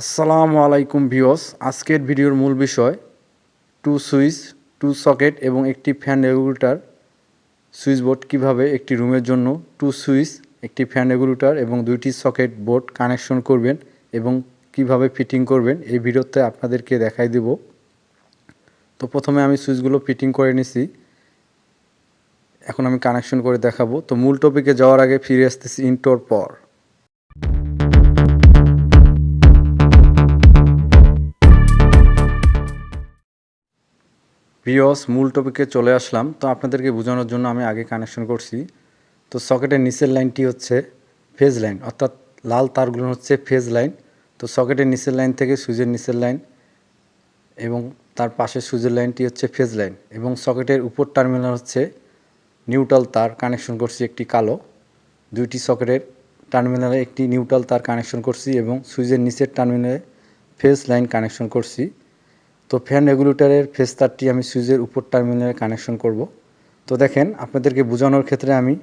আসসালামু আলাইকুম ভিওস আজকের ভিডিওর মূল বিষয় টু সুইচ টু সকেট এবং একটি ফ্যান রেগুলেটর সুইচ বোর্ড কীভাবে একটি রুমের জন্য টু সুইচ একটি ফ্যান রেগুলেটর এবং দুইটি সকেট বোর্ড কানেকশন করবেন এবং কীভাবে ফিটিং করবেন এই ভিডিওতে আপনাদেরকে দেখাই দেব। তো প্রথমে আমি সুইচগুলো ফিটিং করে নিছি। এখন আমি কানেকশন করে দেখাবো। তো মূল টপিকে যাওয়ার আগে ফিরে আসতেছি ইন্টোর পর ভিওস, মূল টপিকে চলে আসলাম। তো আপনাদেরকে বোঝানোর জন্য আমি আগে কানেকশন করছি। তো সকেটের নিচের লাইনটি হচ্ছে ফেজ লাইন অর্থাৎ লাল তারগুলো হচ্ছে ফেজ লাইন তো সকেটের নিচের লাইন থেকে সুইচের নিচের লাইন এবং তার পাশে সুইচের লাইনটি হচ্ছে ফেজ লাইন এবং সকেটের উপর টার্মিনাল হচ্ছে নিউট্রাল তার। কানেকশন করছি একটি কালো। দুইটি সকেটের টার্মিনালে একটি নিউট্রাল তার কানেকশন করছি এবং সুইচের নিচের টার্মিনালে ফেজ লাইন কানেকশন করছি। তো ফ্যান রেগুলেটরের ফেস তারটি আমি সুইচের উপর টার্মিনালে কানেকশন করব। তো দেখেন, আপনাদেরকে বোঝানোর ক্ষেত্রে আমি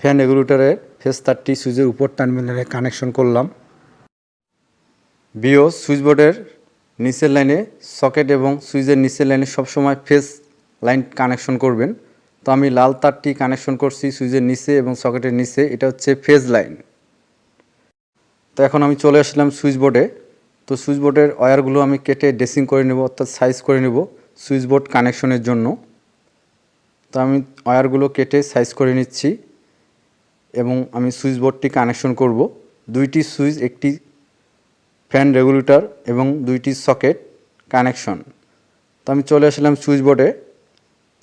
ফ্যান রেগুলেটরের ফেস তারটি সুইচের উপর টার্মিনালে কানেকশন করলাম। বিও সুইচবোর্ডের নিচের লাইনে সকেট এবং সুইচের নিচের লাইনে সবসময় ফেস লাইন কানেকশন করবেন। তো আমি লাল তারটি কানেকশন করছি সুইচের নিচে এবং সকেটের নিচে, এটা হচ্ছে ফেজ লাইন। তো এখন আমি চলে আসলাম সুইচ বোর্ডে। তো সুইচ বোর্ডের ওয়্যারগুলো আমি কেটে ড্রেসিং করে নেব, অর্থাৎ সাইজ করে নেব সুইচ বোর্ড কানেকশনের জন্য। তো আমি ওয়্যারগুলো কেটে সাইজ করে নিচ্ছি এবং আমি সুইচ বোর্ডটি কানেকশন করব। দুইটি সুইচ, একটি ফ্যান রেগুলেটর এবং দুইটি সকেট কানেকশন তো আমি চলে আসলাম সুইচ বোর্ডে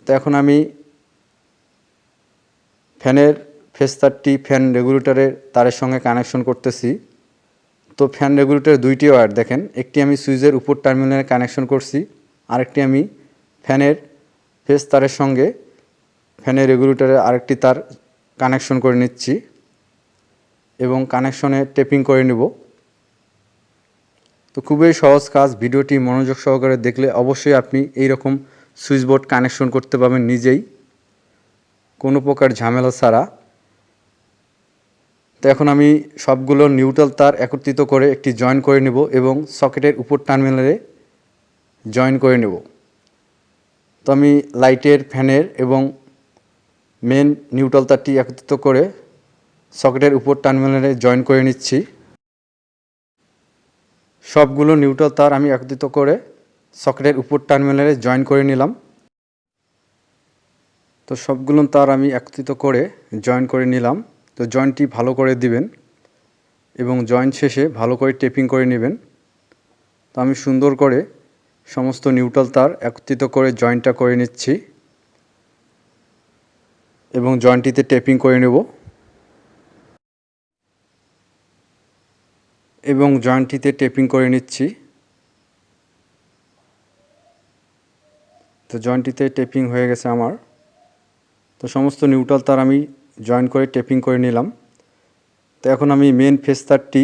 তো এখন আমি ফ্যানের ফেস্তারটি ফ্যান রেগুলেটরের তারের সঙ্গে কানেকশন করতেছি। তো ফ্যান রেগুলেটর দুইটি ওয়্যার দেখেন। একটি আমি সুইচের উপর টার্মিনালে কানেকশন করছি, আরেকটি আমি ফ্যানের ফেস তারের সঙ্গে ফ্যানের রেগুলেটরের আরেকটি তার কানেকশন করে নিচ্ছি এবং কানেকশনে টেপিং করে নেব। তো খুবই সহজ কাজ, ভিডিওটি মনোযোগ সহকারে দেখলে অবশ্যই আপনি এই রকম সুইচ বোর্ড কানেকশন করতে পারবেন নিজেই। কোনো প্রকার ঝামেলা ছাড়া। তো এখন আমি সবগুলো নিউট্রাল তার একত্রিত করে একটি জয়েন করে নেব এবং সকেটের উপর টার্মিনালে জয়েন করে নেব। তো আমি লাইটের ফ্যানের এবং মেন নিউট্রাল তারটি একত্রিত করে সকেটের উপর টার্মিনালে জয়েন করে নিচ্ছি। সবগুলো নিউট্রাল তার আমি একত্রিত করে সকেটের উপর টার্মিনালে জয়েন করে নিলাম। তো সবগুলো তার আমি একত্রিত করে জয়েন করে নিলাম। তো জয়েন্টটি ভালো করে দিবেন এবং জয়েন্ট শেষে ভালো করে টেপিং করে নেবেন। তো আমি সুন্দর করে সমস্ত নিউট্রাল তার একত্রিত করে জয়েন্টটা করে নিচ্ছি এবং জয়েন্টটিতে টেপিং করে নেব। এবং জয়েন্টটিতে টেপিং করে নিচ্ছি। তো জয়েন্টটিতে টেপিং হয়ে গেছে আমার। তো সমস্ত নিউট্রাল তার আমি জয়েন করে টেপিং করে নিলাম। তো এখন আমি মেন ফেস তারটি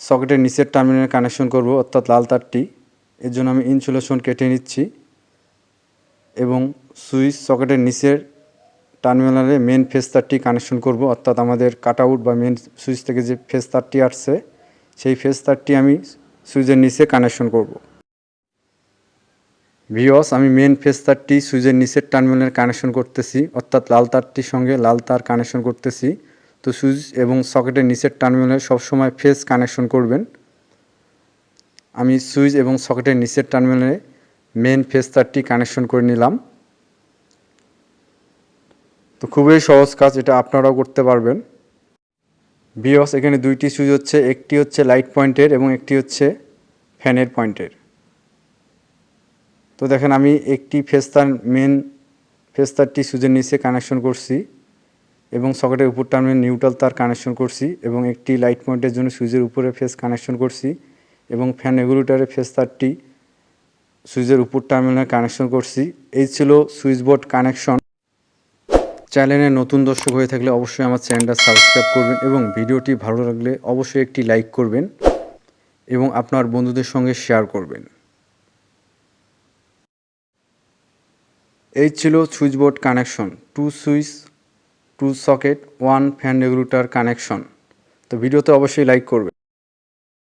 সকেটের নিচের টার্মিনালে কানেকশন করব, অর্থাৎ লাল তারটি এর জন্য আমি ইনসুলেশন কেটে নিচ্ছি এবং সুইচ সকেটের নিচের টার্মিনালে মেন ফেস তারটি কানেকশন করব, অর্থাৎ আমাদের কাট আউট বা মেন সুইচ থেকে যে ফেস তারটি আসছে, সেই ফেস তারটি আমি সুইচের নিচে কানেকশন করব। ভিওস আমি মেন ফেস তারটি সুইচের নিচের টার্মিনালের কানেকশন করতেছি, অর্থাৎ লাল তারটির সঙ্গে লাল তার কানেকশন করতেছি। তো সুইচ এবং সকেটের নিচের টার্মিনালে সবসময় ফেস কানেকশন করবেন। আমি সুইচ এবং সকেটের নিচের টার্মিনালে মেন ফেস তারটি কানেকশন করে নিলাম। তো খুবই সহজ কাজ, এটা আপনারাও করতে পারবেন। ভিওস এখানে দুইটি সুইচ হচ্ছে, একটি হচ্ছে লাইট পয়েন্টের এবং একটি হচ্ছে ফ্যানের পয়েন্টের তো দেখেন আমি একটি ফেস্তার মেন ফেস্তারটি সুইচের নিচে কানেকশন করছি এবং সকেটের উপর টার্মিনাল নিউট্রাল তার কানেকশন করছি এবং একটি লাইট পয়েন্টের জন্য সুইচের উপরে ফেস কানেকশন করছি এবং ফ্যান রেগুলেটরের ফেস তারটি সুইচের উপর টার্মিনাল কানেকশন করছি। এই ছিল সুইচ বোর্ড কানেকশন চ্যানেলে নতুন দর্শক হয়ে থাকলে অবশ্যই আমার চ্যানেলটা সাবস্ক্রাইব করবেন এবং ভিডিওটি ভালো লাগলে অবশ্যই একটি লাইক করবেন এবং আপনার বন্ধুদের সঙ্গে শেয়ার করবেন। এই ছিল switchboard connection, two switch, two socket, one fan regulator connection. তো ভিডিওতে অবশ্যই লাইক করবে